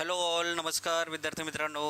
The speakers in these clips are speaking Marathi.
हॅलो ऑल नमस्कार विद्यार्थी मित्रांनो.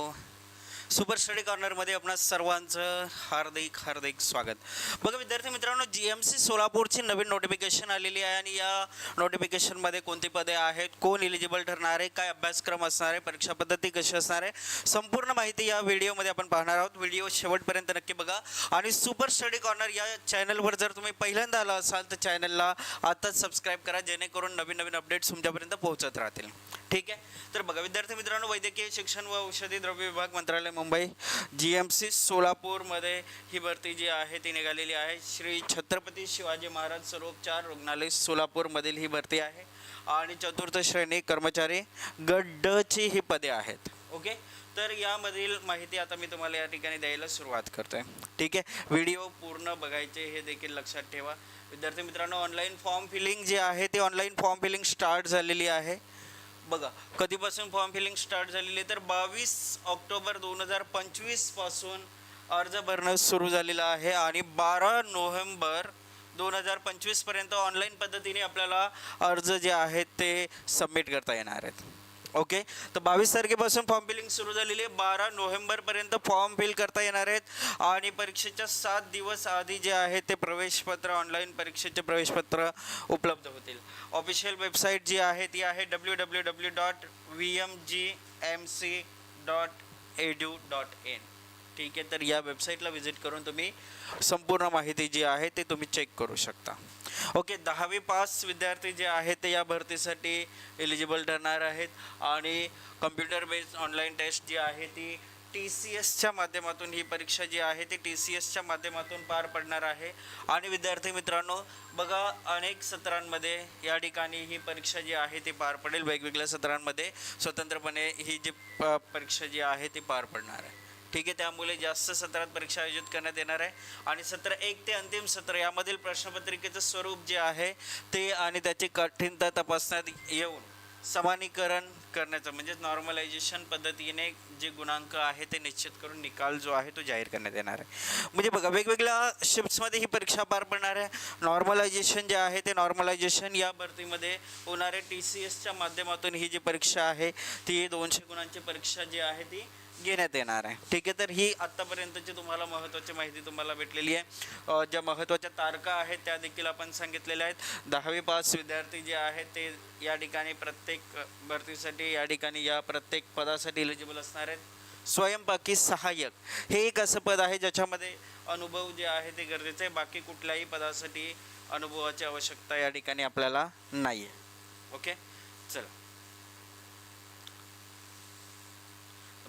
सुपर स्टडी कॉर्नरमध्ये आपणा सर्वांचं हार्दिक हार्दिक स्वागत. बघा विद्यार्थी मित्रांनो जी एम सी सोलापूरची नवीन नोटिफिकेशन आलेली आहे आणि या नोटिफिकेशनमध्ये कोणती पदे आहेत कोण इलिजिबल ठरणार आहे काय अभ्यासक्रम असणार आहे परीक्षा पद्धती कशी असणार आहे संपूर्ण माहिती या व्हिडिओमध्ये आपण पाहणार आहोत. व्हिडिओ शेवटपर्यंत नक्की बघा. आणि सुपर स्टडी कॉर्नर या चॅनलवर जर तुम्ही पहिल्यांदा आला असाल तर चॅनलला आताच सबस्क्राईब करा जेणेकरून नवीन नवीन अपडेट्स तुमच्यापर्यंत पोहोचत राहतील. ठीक आहे. तर बघा विद्यार्थी मित्रांनो वैद्यकीय शिक्षण व औषधी द्रव्य विभाग मंत्रालय मुंबई जी एम सी सोलापूरमध्ये ही भरती जी आहे ती निघालेली आहे. श्री छत्रपती शिवाजी महाराज सर्वोपचार रुग्णालय सोलापूरमधील ही भरती आहे. आणि चतुर्थ श्रेणी कर्मचारी गट ही पदे आहेत. ओके? तर यामधील माहिती आता मी तुम्हाला या ठिकाणी द्यायला सुरुवात करतोय. ठीक आहे? व्हिडिओ पूर्ण बघायचे हे देखील लक्षात ठेवा. विद्यार्थी मित्रांनो ऑनलाईन फॉर्म फिलिंग जे आहे ते ऑनलाईन फॉर्म फिलिंग स्टार्ट झालेली आहे. बघा कधीपासून फॉर्म फिलिंग स्टार्ट झालेली तर बावीस ऑक्टोबर दोन हजार पंचवीसपासून अर्ज भरणं सुरू झालेलं आहे आणि बारा नोव्हेंबर दोन हजार पंचवीसपर्यंत ऑनलाईन पद्धतीने आपल्याला अर्ज जे आहेत ते सबमिट करता येणार आहेत. ओके? तर बावीस तारखेपासून फॉर्म फिलिंग सुरू झालेली आहे. बारा नोव्हेंबरपर्यंत फॉर्म फिल करता येणार आहेत. आणि परीक्षेच्या सात दिवस आधी जे आहे ते प्रवेशपत्र ऑनलाईन परीक्षेचे प्रवेशपत्र उपलब्ध होतील. ऑफिशियल वेबसाईट जी आहे ती आहे W W W dot V M G M C dot edu dot in ठीक आहे तर या वेबसाईटला व्हिजिट करून तुम्ही संपूर्ण माहिती जी आहे ते तुम्ही चेक करू शकता. ओके दहावी पास विद्यार्थी जे आहेत ते या भरतीसाठी एलिजिबल ठरणार आहेत. आणि कम्प्युटर बेस्ड ऑनलाईन टेस्ट जी आहे ती टी सी एसच्या माध्यमातून ही परीक्षा जी आहे ती टी सी एसच्या माध्यमातून पार पडणार आहे. आणि विद्यार्थी मित्रांनो बघा अनेक सत्रांमध्ये या ठिकाणी ही परीक्षा जी आहे ती पार पडेल. वेगवेगळ्या सत्रांमध्ये स्वतंत्रपणे ही जी प- परीक्षा जी आहे ती पार पडणार आहे. ठीक आहे त्यामुळे जास्त सत्रात परीक्षा आयोजित करण्यात येणार आहे. आणि सत्र एक ते अंतिम सत्र यामधील प्रश्नपत्रिकेचं स्वरूप जे आहे ते आणि त्याची कठीणता तपासण्यात येऊन समानीकरण करण्याचं म्हणजे नॉर्मलायझेशन पद्धतीने जे गुणांक आहे ते निश्चित करून निकाल जो आहे तो जाहीर करण्यात येणार आहे. म्हणजे बघा वेगवेगळ्या शिफ्ट्समध्ये ही परीक्षा पार पडणार आहे. नॉर्मलायझेशन जे आहे ते नॉर्मलायझेशन या भरतीमध्ये होणारे टी सी एसच्या माध्यमातून ही जी परीक्षा आहे ती दोनशे गुणांची परीक्षा जी आहे ती घेण्यात येणार आहे. ठीक आहे तर ही आत्तापर्यंतची तुम्हाला महत्त्वाची माहिती तुम्हाला भेटलेली आहे. ज्या महत्त्वाच्या तारखा आहेत त्या देखील आपण सांगितलेल्या आहेत. दहावी पास विद्यार्थी जे आहेत ते या ठिकाणी प्रत्येक भरतीसाठी या ठिकाणी या प्रत्येक पदासाठी एलिजिबल असणार आहेत. स्वयंपाकी सहाय्यक. हे एक असं पद आहे ज्याच्यामध्ये अनुभव जे आहे ते गरजेचं आहे. बाकी कुठल्याही पदासाठी अनुभवाची आवश्यकता या ठिकाणी आपल्याला नाही आहे ओके? चला.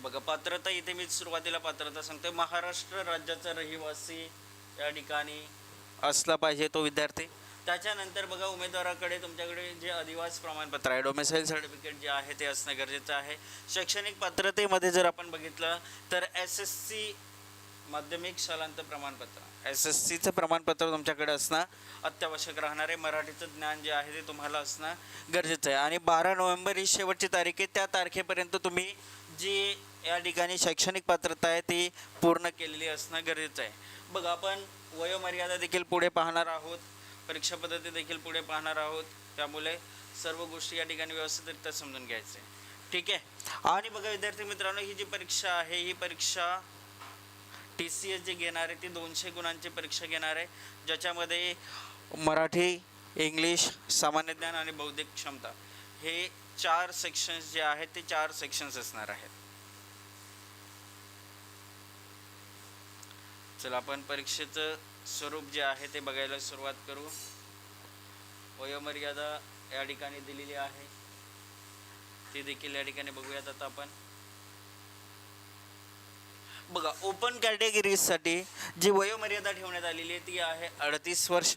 बघा पात्रता इथे मी सुरुवातीला पात्रता सांगते महाराष्ट्र राज्याचा रहिवासी या ठिकाणी असला पाहिजे तो विद्यार्थी. त्याच्यानंतर बघा उमेदवाराकडे तुमच्याकडे जे अधिवास प्रमाणपत्र आहे डोमेसाईल सर्टिफिकेट जे आहे ते असणं गरजेचं आहे. शैक्षणिक पात्रतेमध्ये जर आपण बघितलं तर एस एस सी माध्यमिक शालांत प्रमाणपत्र. एस एस सीचं प्रमाणपत्र तुमच्याकडे असणं अत्यावश्यक राहणार आहे. मराठीचं ज्ञान जे आहे ते तुम्हाला असणं गरजेचं आहे. आणि बारा नोव्हेंबर ही शेवटची तारीख आहे. त्या तारखेपर्यंत तुम्ही जी या ठिकाणी शैक्षणिक पात्रता आहे ती पूर्ण केलेली असणं गरजेचं आहे. बघ आपण वयोमर्यादा देखील पुढे पाहणार आहोत. परीक्षा पद्धती देखील पुढे पाहणार आहोत. त्यामुळे सर्व गोष्टी या ठिकाणी व्यवस्थितरित्या समजून घ्यायचे. ठीक आहे? आणि बघा विद्यार्थी मित्रांनो ही जी परीक्षा आहे ही परीक्षा टी सी एस जी घेणार आहे ती दोनशे गुणांची परीक्षा घेणार आहे ज्याच्यामध्ये मराठी इंग्लिश सामान्य ज्ञान आणि बौद्धिक क्षमता हे चार सेक्शन्स जे आहेत ते चार सेक्शन्स असणार आहेत. चला आपण परीक्षेचं स्वरूप जे आहे ते बघायला सुरुवात करू. वयोमर्यादा या ठिकाणी दिलेली आहे. ती देखील या ठिकाणी बघूयात आता आपण. बघा ओपन कॅटेगरीजसाठी जी वयोमर्यादा ठेवण्यात आलेली आहे ती आहे अडतीस वर्ष.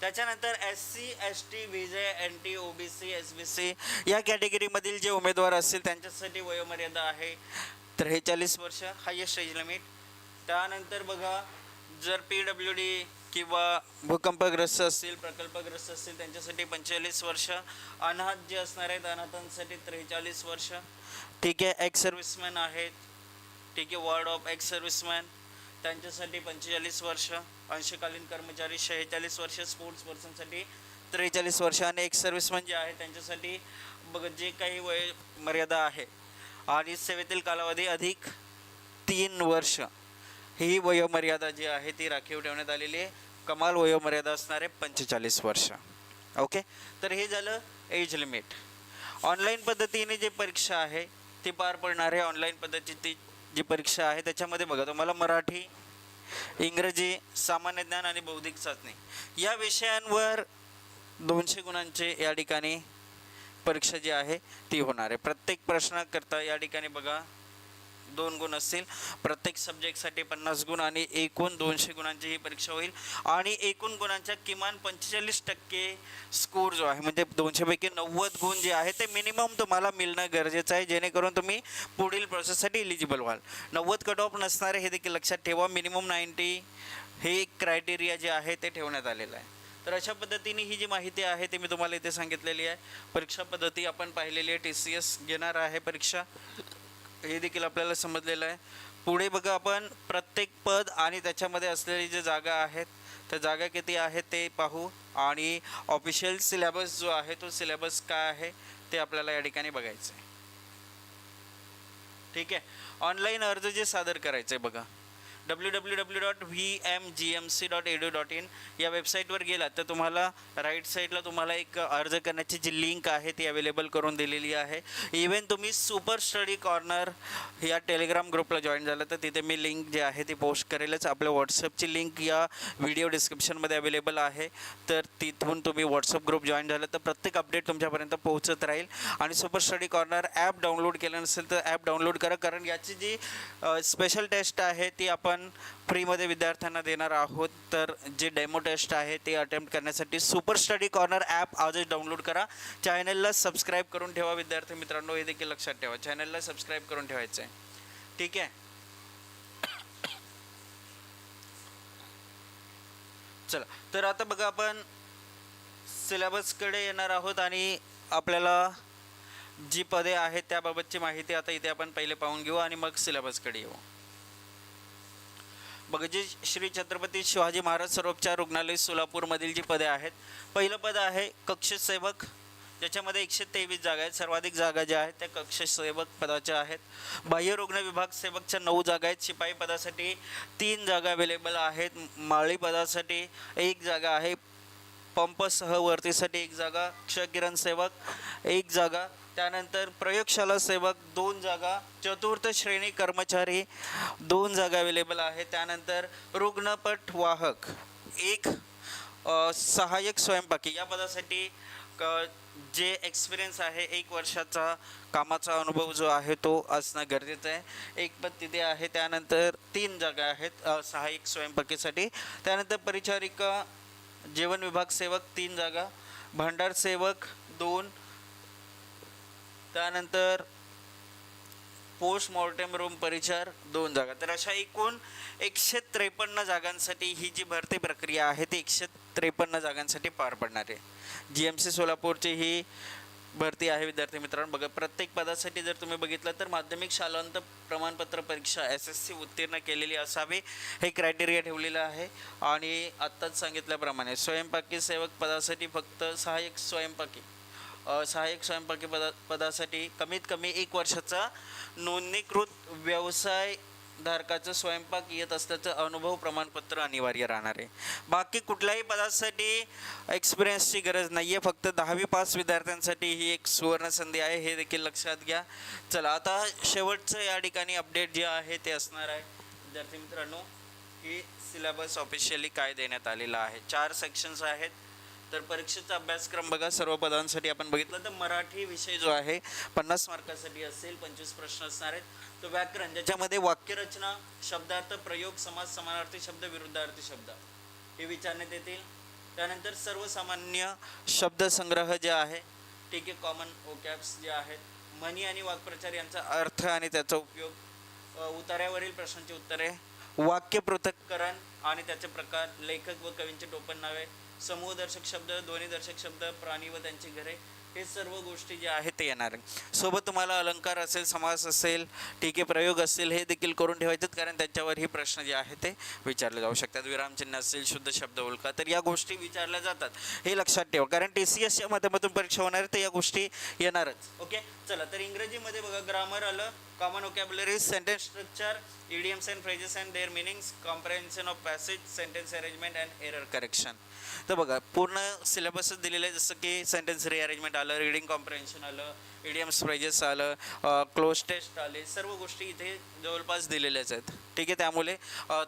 त्याच्यानंतर S C S T VJ N T O B C S B C या कॅटेगरीमधील जे उमेदवार असतील त्यांच्यासाठी वयोमर्यादा आहे त्रेचाळीस वर्ष. हायेस्ट एज लिमिट त्यानंतर बघा जर पी डब्ल्यू डी किंवा भूकंपग्रस्त असतील प्रकल्पग्रस्त असतील त्यांच्यासाठी पंचेचाळीस वर्ष अनाथ जे असणार आहेत अनाथांसाठी त्रेचाळीस वर्ष. ठीक आहे एक्स सर्व्हिसमॅन आहेत. ठीक आहे वॉर्ड ऑफ एक्स सर्व्हिसमॅन त्यांच्यासाठी पंचेचाळीस वर्ष अंशकालीन कर्मचारी शेहेचाळीस वर्ष स्पोर्ट्स पर्सनसाठी त्रेचाळीस वर्ष. आणि एक्स सर्व्हिसमॅन जे आहे त्यांच्यासाठी बघ जे काही वय मर्यादा आहे. आणि सेवेतील कालावधी अधिक तीन वर्ष. ही वयोमर्यादा जी आहे ती राखीव ठेवण्यात आलेली आहे. कमाल वयोमर्यादा असणारे पंचेचाळीस वर्ष. ओके तर हे झालं एज लिमिट ऑनलाईन पद्धतीने जी परीक्षा आहे ती पार पडणार आहे. ऑनलाईन पद्धतीची जी परीक्षा आहे त्याच्यामध्ये बघा तुम्हाला मराठी इंग्रजी सामान्य ज्ञान आणि बौद्धिक चाचणी या विषयांवर दोनशे गुणांचे या ठिकाणी परीक्षा जी आहे ती होणार आहे. प्रत्येक प्रश्नाकरता या ठिकाणी बघा दोन गुण असतील. प्रत्येक सब्जेक्टसाठी पन्नास गुण आणि एकूण दोनशे गुणांची ही परीक्षा होईल. आणि एकूण गुणांच्या किमान पंचेचाळीस टक्के स्कोर जो आहे म्हणजे दोनशेपैकी नव्वद गुण जे आहे ते मिनिमम तुम्हाला मिळणं गरजेचं आहे. जेणेकरून तुम्ही पुढील प्रोसेससाठी इलिजिबल व्हाल. नव्वद कट ऑफ नसणारे हे देखील लक्षात ठेवा. मिनिमम नाईन्टी हे क्रायटेरिया जे आहे ते ठेवण्यात आलेलं आहे. तर अशा पद्धतीने ही जी माहिती आहे ती मी तुम्हाला इथे सांगितलेली आहे. परीक्षा पद्धती आपण पाहिलेली आहे. टी सी एस घेणार आहे परीक्षा. हे देखील आपल्याला समजलेलं आहे. पुढे बघा आपण प्रत्येक पद आणि त्याच्यामध्ये असलेली जे जागा आहेत त्या जागा किती आहेत ते पाहू. आणि ऑफिशियल सिलेबस जो आहे तो सिलेबस काय आहे ते आपल्याला या ठिकाणी बघायचं आहे ठीक आहे? ऑनलाईन अर्ज जे सादर करायचे बघा. W W W dot V M G M C dot edu dot in या वेबसाईटवर गेलात तर तुम्हाला राईट साईडला तुम्हाला एक अर्ज करण्याची जी लिंक आहे ती अवेलेबल करून दिलेली आहे. इवन तुम्ही सुपर स्टडी कॉर्नर या टेलिग्राम ग्रुपला जॉईन झालं तर तिथे मी लिंक जे आहे ती पोस्ट करेलच. आपल्या व्हॉट्सअपची लिंक या व्हिडिओ डिस्क्रिप्शनमध्ये अवेलेबल आहे. तर तिथून तुम्ही व्हॉट्सअप ग्रुप जॉईन झालं तर प्रत्येक अपडेट तुमच्यापर्यंत पोहोचत राहील. आणि super study corner app download केलं नसेल तर ॲप डाउनलोड करा. कारण याची जी स्पेशल टेस्ट आहे ती आपण फ्रीमध्ये विद्यार्थ्यांना देणार आहोत तर जे डेमो टेस्ट आहे ते अटेम्प्ट करण्यासाठी सुपर स्टडी कॉर्नर ॲप आजच डाउनलोड करा. चॅनलला सबस्क्राईब करून ठेवा विद्यार्थी मित्रांनो हे देखील लक्षात ठेवा. चॅनलला सबस्क्राईब करून ठेवायचं आहे ठीक आहे? चला तर आता बघा आपण सिलेबसकडे येणार आहोत आणि आपल्याला जी पदे आहेत त्याबाबतची माहिती आता इथे आपण पहिले पाहून घेऊ आणि मग सिलेबसकडे येऊ. बघ जे श्री छत्रपती शिवाजी महाराज सरोपचार रुग्णालय सोलापूरमधील जी पदे आहेत पहिलं पद आहे कक्षसेवक ज्याच्यामध्ये एकशे तेवीस जागा आहेत. सर्वाधिक जागा ज्या आहेत त्या कक्षसेवक पदाच्या आहेत. बाह्य रुग्ण विभाग सेवकच्या नऊ जागा आहेत. शिपाई पदासाठी तीन जागा अवेलेबल आहेत. माळी पदासाठी एक जागा आहे. पंप सहवर्तीसाठी एक जागा. क्षकिरण सेवक एक जागा. त्यानंतर प्रयोगशाला सेवक दोन जागा चतुर्थ श्रेणी कर्मचारी दोन जागा अवेलेबल आहेत. त्यानंतर रुग्णपट वाहक एक सहाय्यक स्वयंपाकी. या पदासाठी क- जे एक्सपिरियन्स आहे एक वर्षाचा कामाचा अनुभव जो आहे तो असणं गरजेचं आहे. एक पद तिथे आहे. त्यानंतर तीन जागा आहेत सहाय्यक स्वयंपाकीसाठी. त्यानंतर परिचारिका जेवण विभाग सेवक तीन जागा. भांडार सेवक दोन. त्यानंतर पोस्ट मॉर्टेम रूम परिचार दोन जागा. तर अशा एकूण एकशे त्रेपन्न जागांसाठी ही जी भरती प्रक्रिया आहे ती एकशे त्रेपन्न जागांसाठी पार पडणार आहे. जी एम सी सोलापूरची ही भरती आहे विद्यार्थी मित्रांनो. बघा प्रत्येक पदासाठी जर तुम्ही बघितलं तर माध्यमिक शालांत प्रमाणपत्र परीक्षा एस एस सी उत्तीर्ण केलेली असावी हे क्रायटेरिया ठेवलेलं आहे. आणि आत्ताच सांगितल्याप्रमाणे स्वयंपाकी सेवक पदासाठी फक्त सहाय्यक स्वयंपाकी. सहाय्यक स्वयंपाकी पदा पदासाठी कमीत कमी एक वर्षाचा नोंदणीकृत व्यवसाय धारकाचं स्वयंपाक येत असल्याचं अनुभव प्रमाणपत्र अनिवार्य राहणार आहे. बाकी कुठल्याही पदासाठी एक्सपिरियन्सची गरज नाही आहे फक्त दहावी पास विद्यार्थ्यांसाठी ही एक सुवर्ण संधी आहे हे देखील लक्षात घ्या. चला आता शेवटचं या ठिकाणी अपडेट जे आहे ते असणार आहे. विद्यार्थी मित्रांनो की सिलेबस ऑफिशियली काय देण्यात आलेला आहे? चार सेक्शन्स आहेत. तर परीक्षेचा अभ्यासक्रम बघा सर्व पदांसाठी आपण बघितलं तर मराठी विषय जो आहे पन्नास मार्कासाठी असेल पंचवीस प्रश्न असणार आहेत. तो व्याकरण ज्याच्यामध्ये वाक्यरचना शब्दार्थ प्रयोग समाज समानार्थी शब्द विरुद्धार्थी शब्द हे विचारण्यात येतील. त्यानंतर सर्वसामान्य शब्दसंग्रह जे आहे ठीक आहे कॉमन ओकॅप्स जे आहेत म्हणी आणि वाक्प्रचार यांचा अर्थ आणि त्याचा उपयोग उतार्यावरील प्रश्नांची उत्तरे वाक्य पृथक्करण आणि त्याचे प्रकार लेखक व कवींचे टोपण नावे समूहदर्शक शब्द ध्वनीदर्शक शब्द प्राणी व त्यांची घरे हे सर्व गोष्टी ज्या आहेत ते येणार सोबत तुम्हाला अलंकार असेल समास असेल टीके प्रयोग असेल हे देखील करून ठेवायचे कारण त्यांच्यावर ही प्रश्न जे आहे ते विचारले जाऊ शकतात. विरामचिन्ह असेल शुद्ध शब्द ओळखा तर या गोष्टी विचारल्या जातात. हे लक्षात ठेवा कारण टी सी एसच्या माध्यमातून परीक्षा होणार तर या गोष्टी येणारच. ओके? चला तर इंग्रजीमध्ये बघा ग्रामर आलं common vocabulary sentence structure idioms and phrases and their meanings comprehension of passage sentence arrangement and error correction तर बघा पूर्ण सिलेबसच दिलेलं आहे जसं की सेंटेन्स रिअरेंजमेंट आलं रिडिंग कॉम्प्रेन्शन आलं इडियम्स प्राइजेस आलं क्लोज टेस्ट आले सर्व गोष्टी इथे जवळपास दिलेल्याच आहेत. ठीक आहे त्यामुळे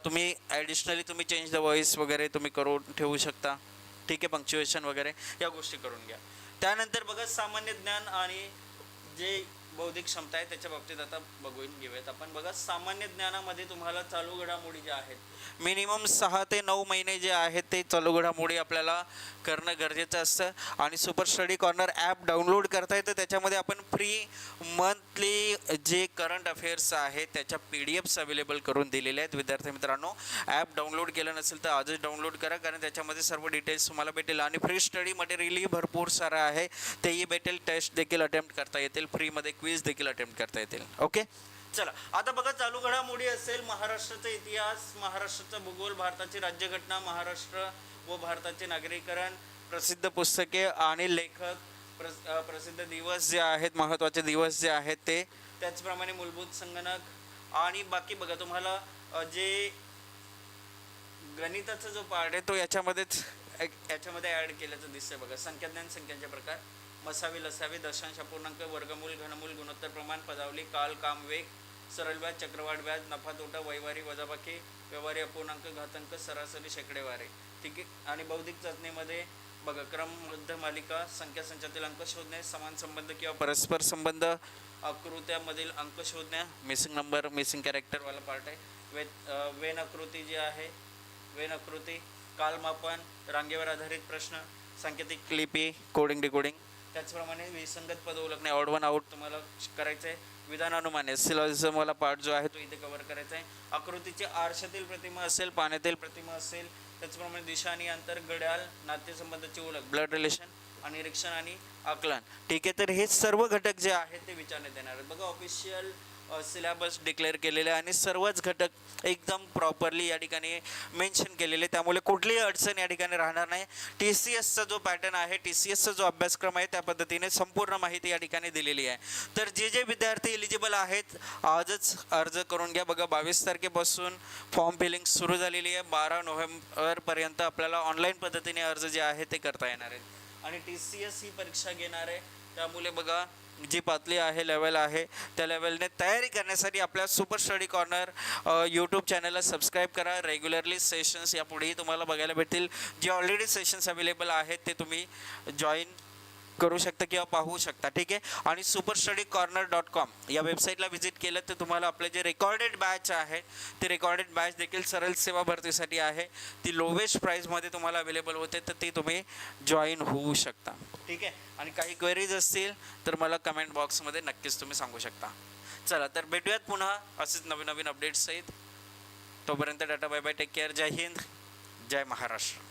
तुम्ही ॲडिशनली तुम्ही चेंज द वॉईस वगैरे तुम्ही करून ठेवू शकता. ठीक आहे पंक्च्युएशन वगैरे या गोष्टी करून घ्या. त्यानंतर बघा सामान्य ज्ञान आणि जे बौद्धिक क्षमता आहे त्याच्या बाबतीत आता बघून घेऊयात आपण. बघा सामान्य ज्ञानामध्ये तुम्हाला चालू घडामोडी ज्या आहेत. मिनिमम सहा ते नऊ महिने जे आहेत ते चालू घडामोडी आपल्याला करणं गरजेचं असतं. आणि super study corner app download करता येतं. त्याच्यामध्ये आपण फ्री मंथली जे करंट अफेअर्स आहेत त्याच्या पी डी एफ्स अवेलेबल करून दिलेले आहेत. विद्यार्थी मित्रांनो ॲप डाउनलोड केलं नसेल तर आजच डाउनलोड करा. कारण त्याच्यामध्ये सर्व डिटेल्स तुम्हाला भेटेल. आणि फ्री स्टडी मटेरियलही भरपूर सारं आहे. तेही भेटेल. टेस्ट देखील अटेम्प्ट करता येतील. फ्रीमध्ये क्विज देखील अटेम्प्ट करता येतील. ओके चला आता बघा चालू घडामोडी असेल महाराष्ट्राचा इतिहास महाराष्ट्राचा भूगोल भारताची राज्यघटना महाराष्ट्र व भारताचे नागरीकरण प्रसिद्ध पुस्तके आणि लेखक प्रस प्रसिद्ध दिवस जे आहेत महत्त्वाचे दिवस जे आहेत ते त्याचप्रमाणे मूलभूत संगणक आणि बाकी बघा तुम्हाला जे गणिताचा जो पार्ट आहे तो याच्यामध्येच याच्यामध्ये ॲड केल्याचं दिसतंय बघा. संख्याज्ञान संख्यांचे प्रकार. मसावी लसावे दशांश अपूर्णांक वर्गमूल घनमूल गुणोत्तर प्रमाण पदावली काल काम वेग सरळ व्याज चक्रवाढ व्याज नफा तोटा वैवारी वजाबाकी व्यवहारी अपूर्णांक घातांक सरासरी शेकडेवारे. ठीक आहे? आणि बौद्धिक चाचणीमध्ये बघा क्रमबद्ध मालिका संख्या संचातील अंक शोधणे समान संबंध किंवा परस्पर संबंध आकृत्यामधील अंक शोधणे मिसिंग नंबर मिसिंग कॅरेक्टरवाला पार्ट आहे. वे वेन आकृती जी आहे वेन आकृती कालमापन रांगेवर आधारित प्रश्न सांकेतिक लिपी कोडिंग डिकोडिंग त्याचप्रमाणे विसंगत पद ओळखणे आउट वन आउट तुम्हाला करायचं आहे विधानानुमाने सिलॉजिझम मला पार्ट जो आहे तो इथे कव्हर करायचा आहे आकृतीची आरशातील प्रतिमा असेल पाण्यातील प्रतिमा असेल त्याचप्रमाणे दिशा आणि अंतर घड्याळ नातेसंबंधाची ओळख ब्लड रिलेशन आणि निरीक्षण आणि आकलन. ठीक आहे तर हे सर्व घटक जे आहेत ते विचारण्यात येणार आहेत. बघा ऑफिशियल सिलॅबस डिक्लेअर केलेले आहे आणि सर्वच घटक एकदम प्रॉपरली या ठिकाणी मेन्शन केलेले. त्यामुळे कुठलीही अडचण या ठिकाणी राहणार नाही. टी सी एसचा जो पॅटर्न आहे टी सी एसचा जो अभ्यासक्रम आहे त्या पद्धतीने संपूर्ण माहिती या ठिकाणी दिलेली आहे. तर जे जे विद्यार्थी एलिजिबल आहेत आजच अर्ज करून घ्या. बघा बावीस तारखेपासून फॉर्म फिलिंग सुरू झालेली आहे. बारा नोव्हेंबरपर्यंत आपल्याला ऑनलाईन पद्धतीने अर्ज जे आहे ते करता येणार आहेत. आणि टी सी एस ही परीक्षा घेणार आहे. त्यामुळे बघा जी पातळी आहे लेवल आहे त्या लेवलने तयारी करण्यासाठी आपल्या सुपर स्टडी कॉर्नर यूट्यूब चॅनलला सबस्क्राईब करा. रेग्युलरली सेशन्स यापुढेही तुम्हाला बघायला भेटतील. जे ऑलरेडी सेशन्स अवेलेबल आहेत ते तुम्ही जॉईन करू शकता किंवा पाहू शकता. ठीक आहे? आणि super study corner dot com या वेबसाईटला व्हिजिट केलं तर तुम्हाला आपले जे रेकॉर्डेड बॅच आहे ते रेकॉर्डेड बॅच देखील सरळ सेवा भरतीसाठी आहे. ती लोवेस्ट प्राईजमध्ये तुम्हाला अवेलेबल होते तर ती तुम्ही जॉईन होऊ शकता. ठीक आहे? आणि काही क्वेरीज असतील तर मला कमेंट बॉक्समध्ये नक्कीच तुम्ही सांगू शकता. चला तर भेटूयात पुन्हा. असेच नवीन नवीन अपडेट्स आहेत तोपर्यंत tata bye bye take care जय हिंद. जय महाराष्ट्र.